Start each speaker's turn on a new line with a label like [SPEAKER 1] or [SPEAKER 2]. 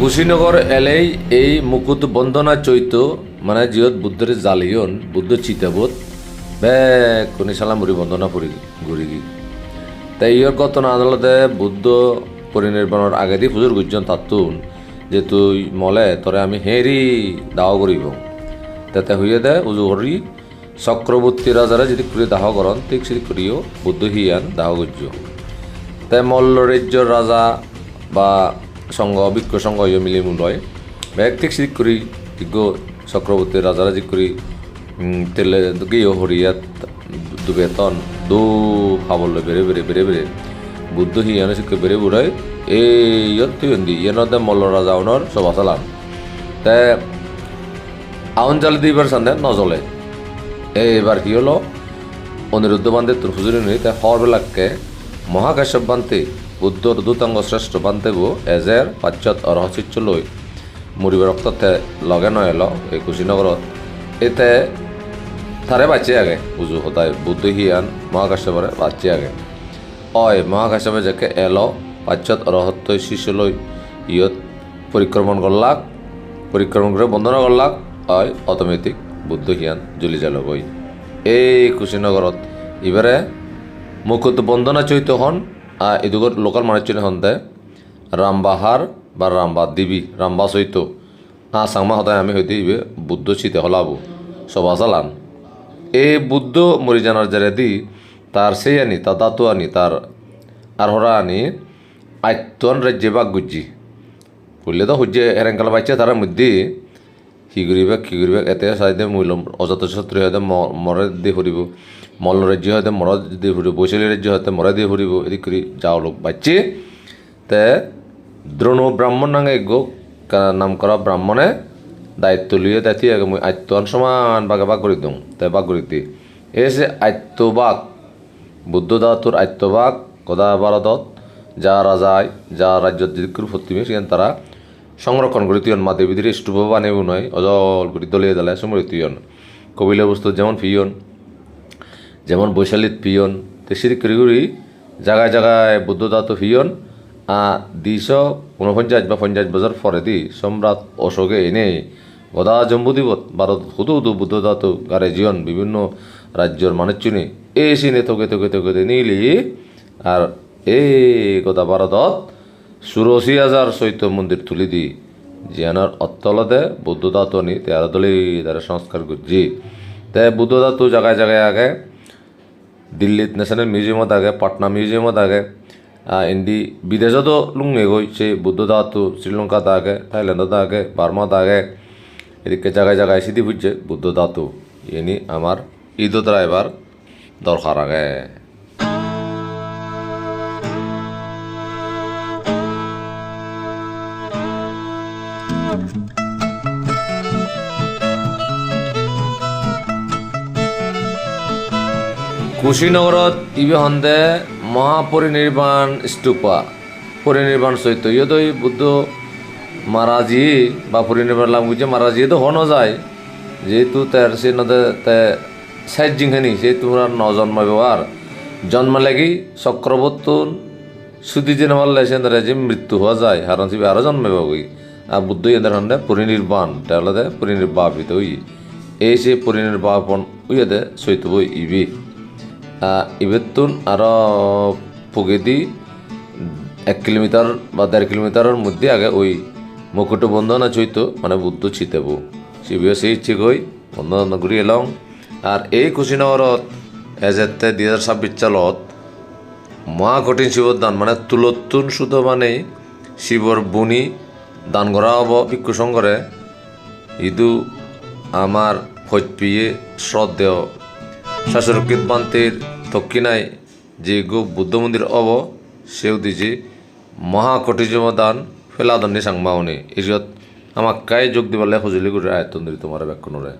[SPEAKER 1] কুশীনগর এলেই এই মুকুট বন্দনা চৈত মানে জিয়ত বুদ্ধের জালিয়ন, বুদ্ধ চিতাবোধ, বে কোনি সালাম মুড়ি বন্দনা পরি ঘুরি গি। তাই ইয়র ঘটনা আদালতে বুদ্ধ পরিনির্বাণের আগে দি পুজোর গুজন তাতুন, যে তুই মলে তরে আমি হেরি দাও করিব তাতে হইয়ে দে উজু হরি চক্রবর্তী রাজারা যদি করে দাহ করন ঠিক সেই করিও বুদ্ধ হিয়ান দাহ গুজ্জ। তাই মল্ল রাজ্যর রাজা বা সংঘ বিক্ষ সংঘ ইয়ে মিলি মূলয় ব্যক্তিক সিদ্ধ করি দিগ্গ চক্রবর্তী রাজারা যি করি তেলে গিয়ে হরিয়াত দুবেতন দু খাবলৈ বেড়ে বেড়ে বেড়ে বেড়ে। বুদ্ধ হিয়ানে শিক্ষা বেড়ে বুড়াই তুই হন্দি ইয়নতে মল্ল রাজা ওনর সভা চালান তে আউন জালি দিবার সান্দে নজলে। এইবার কি হলো? অনিরুদ্ধ বান্ধে তোর হুজুরি নই তাই হরবেলাককে মহাকাশ্যপ বান্তে দূতাঙ্গ শ্রেষ্ঠ বান্তেবু এজের পাচ্যত অরহচিচ্য লৈ মুড়িব রক্ততে লগে এলো এই কুশীনগরত এতে তারে বাঁচে আগে, উজু হতায় বুদ্ধ হিয়ান মহাকাশ্যপরে বাঁচে আগে। অয় মহাকাশ্যপে যাকে এলো পাচ্যত অরহত্য শিশুলৈ ইয়ত পরিক্রমণ করলাক, পরিক্রমণ করে বন্দনা করলাক, অয়, অটোমেটিক বুদ্ধ হিয়ান জ্বলি যাব গই এই কুশীনগরত ইবারে মুকুট বন্দনা চৈত হন এদুগর লোকাল মানুষ হন্তে রামবাহার বা রামবা দিবি, রামবা চৈত আ সাংমা হতায় আমি হইতে ইবে বুদ্ধ চিতে হলাবো সবা চালান। এই বুদ্ধ মরি জানার যারে দি তার সেই আনি, তার দাঁতু আনি, তার আর হরা আনি আত্মন রাজ্যে বাগ গুজ্জি। করলে তো হজ্জে এরেঙ্কাল বাচ্চা তার মধ্যে কি করিবে কি করিবে এতে সাইডে মূল্য। অজাত শত্রু হয়তো ম- মরে দিয়ে ফুরিব মল্ল রাজ্য হয়তো মর দিয়ে ফুরিব বৈশালী রাজ্য হয়তো মরে দিয়ে ফুরিব এদিক করে যাও লোক বাচ্চে। তে দ্রোণ ব্রাহ্মণ নাঙে গো নাম করা ব্রাহ্মণে দায়িত্ব লিয়ে তাই আগে মই আত্মন সমান বাগে বাগ করে দিওঁ। তাই বাগ করে দি। এই যে আত্মবাগ বুদ্ধ ধাতুর আত্মবাগ গদা ভারতত যা রাজায় যা রাজ্যত যিকুর প্রতিমে সেখান তারা সংরক্ষণ করে তুইন মা দেবীদের স্তূপ বানিয়েও নয়, অজল করে দলিয়ে দালায় সময় তুইন কবিলা বস্তু যেমন ফিয়ন, যেমন বৈশালীত পিয়ন তো করি করি জায়গায় জায়গায় বুদ্ধ ধাতু ফিয়ন, আ দিশ ঊনপঞ্চাশ বা পঞ্চাশ বছর পরে দি সম্রাট অশোকে এনে গদা জম্বুদ্বীপত ভারত হুদু হুদু বুদ্ধ ধাতু গারে জীবন বিভিন্ন রাজ্যর মানুষ চুনি এই সিনে তোকে তোকে তোকে নিলি, আর এই গদা ভারতত চুরাশি হাজার চৈত্য মন্দির তুলি দি জিয়ানোর অত্তলতে বুদ্ধ ধাতু নি তেরো দলি তারা সংস্কার করছি তে বুদ্ধ ধাতু জায়গায় জায়গায় আগে দিল্লীত ন্যাশনাল মিউজিয়ামত আগে, পাটনা মিউজিয়ামত আগে ইন্দি বিদেশতো লুঙে গই সে বুদ্ধ ধাতু শ্রীলঙ্কাত আগে থাইল্যান্ডত আগে, বার্মাত আগে, এদিকে জায়গায় জায়গায় সিদ্ধি বুঝছে বুদ্ধ ধাতু ইনি আমার ঈদতরা এবার দরকার আগে। কুশীনগৰত ইবে সন্দে মহাপরিনির্বাণ স্তূপা পরিনির্বাণ চৈত্য ইয়দই বুদ্ধ মারাজি বা পরিনির্বাণ লাভ করছে মারাজি তো হনো যায় যেহেতু তার সে নদে তে সাইজ জিংখানি সে তোমরা ন জন্মাবে আর জন্ম লাগি চক্রবর্তন সুদি যে লাইছে তারা যে মৃত্যু হওয়া যায়। হারণ সিবি আরও জন্মাবে গই আর বুদ্ধ এদের হন্দে পরিনির্বাণ তাহলে পরিনির্বাপিত হই এই সে পরিনির্বাপন উইয়াদে চৈত্য ইবি। ইবেতুন আরও পুগেদি এক কিলোমিটার বা দেড় কিলোমিটারের মধ্যে আগে ওই মুকুট বন্ধনা চৈত মানে বুদ্ধ চিতেব। শিবিও সেই ইচ্ছে গই বন্ধন ঘুরি এলাম। আর এই কুশীনগরত এজেতে দুই হাজার ছাব্বিশ সালত মহা কঠিন শিবর দান মানে তুলতুন সুত মানে শিবর বুনি দান করা হব ভিক্ষু সংঘরে। ইদু আমার ফৈপিয়ে শ্রদ্ধেয় শাসরকিত বান্তের দক্ষিণায় যে গো বুদ্ধ মন্দির অব, সেও দিছে মহাকটিজম দান ফেলাদণ্ডি সাংবাহনে। এজত আমাক কাই যোগ দিবালে সঁজুলি করে আয়ত্তন তোমার তোমাৰ ব্যাখ্যানৰে